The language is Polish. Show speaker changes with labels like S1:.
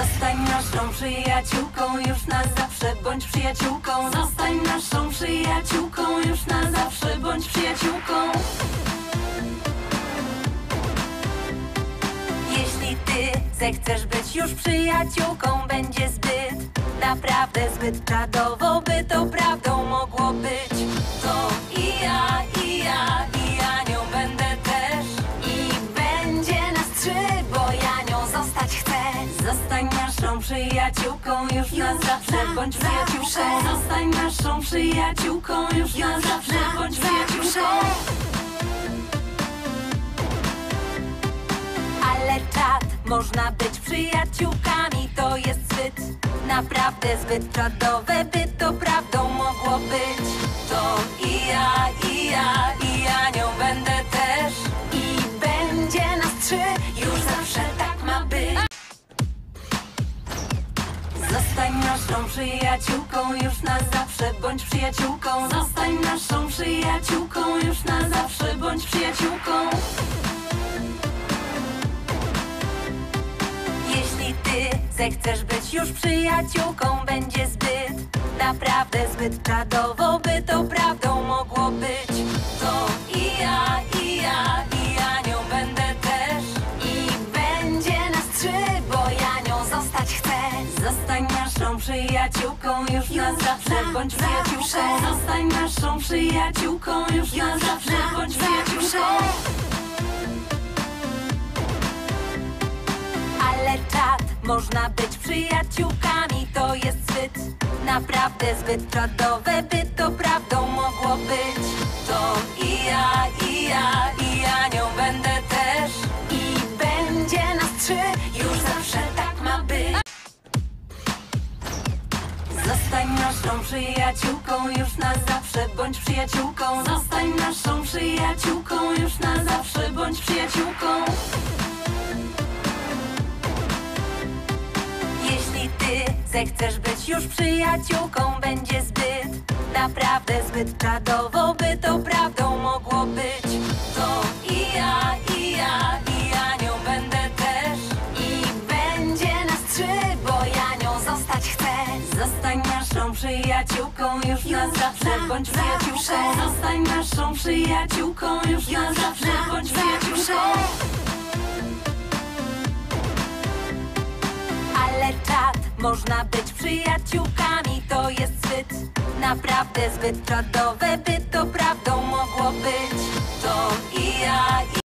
S1: Zostań naszą przyjaciółką już na zawsze, bądź przyjaciółką. Zostań naszą przyjaciółką już na zawsze, bądź przyjaciółką. Jeśli ty zechcesz być już przyjaciółką, będzie zbyt, naprawdę zbyt czadowo, by to prawdą przyjaciółką już na zawsze, bądź przyjaciółką. Zostań naszą przyjaciółką już na zawsze, bądź przyjaciółką. Ale czad można być przyjaciółkami, to jest zbyt, naprawdę zbyt czadowe, by to prawdą mogło być. To i ja, i ja, i ja nią będę też. I będzie nas trzy, naszą przyjaciółką już na zawsze, bądź przyjaciółką. Zostań naszą przyjaciółką już na zawsze, bądź przyjaciółką. Jeśli ty zechcesz być już przyjaciółką, będzie zbyt, naprawdę zbyt czadowo, by to prawdą mogło być. To i ja, i ja, i ja nią będę też. I będzie nas trzy, bo ja nią zostać chcę. Zostań przyjaciółką już na zawsze, bądź przyjaciółką. Zostań naszą przyjaciółką już na zawsze, bądź przyjaciółką. Ale czad można być przyjaciółkami, to jest zbyt, naprawdę zbyt czadowe, by to prawdą mogło być. To i ja, i ja, naszą przyjaciółką już na zawsze, bądź przyjaciółką. Zostań naszą przyjaciółką już na zawsze, bądź przyjaciółką. Jeśli ty zechcesz być już przyjaciółką, będzie zbyt, naprawdę zbyt czadowo, by to prawdą mogło być. To i ja, i ja, i ja nią będę też. I będzie nas trzy, bo ja nią zostać chcę. Zostań naszą przyjaciółką już na zawsze, bądź przyjaciółką. Zostań naszą przyjaciółką już na zawsze, bądź przyjaciółką. Ale czad można być przyjaciółkami, to jest zbyt, naprawdę zbyt czadowe, by to prawdą mogło być. To i ja, i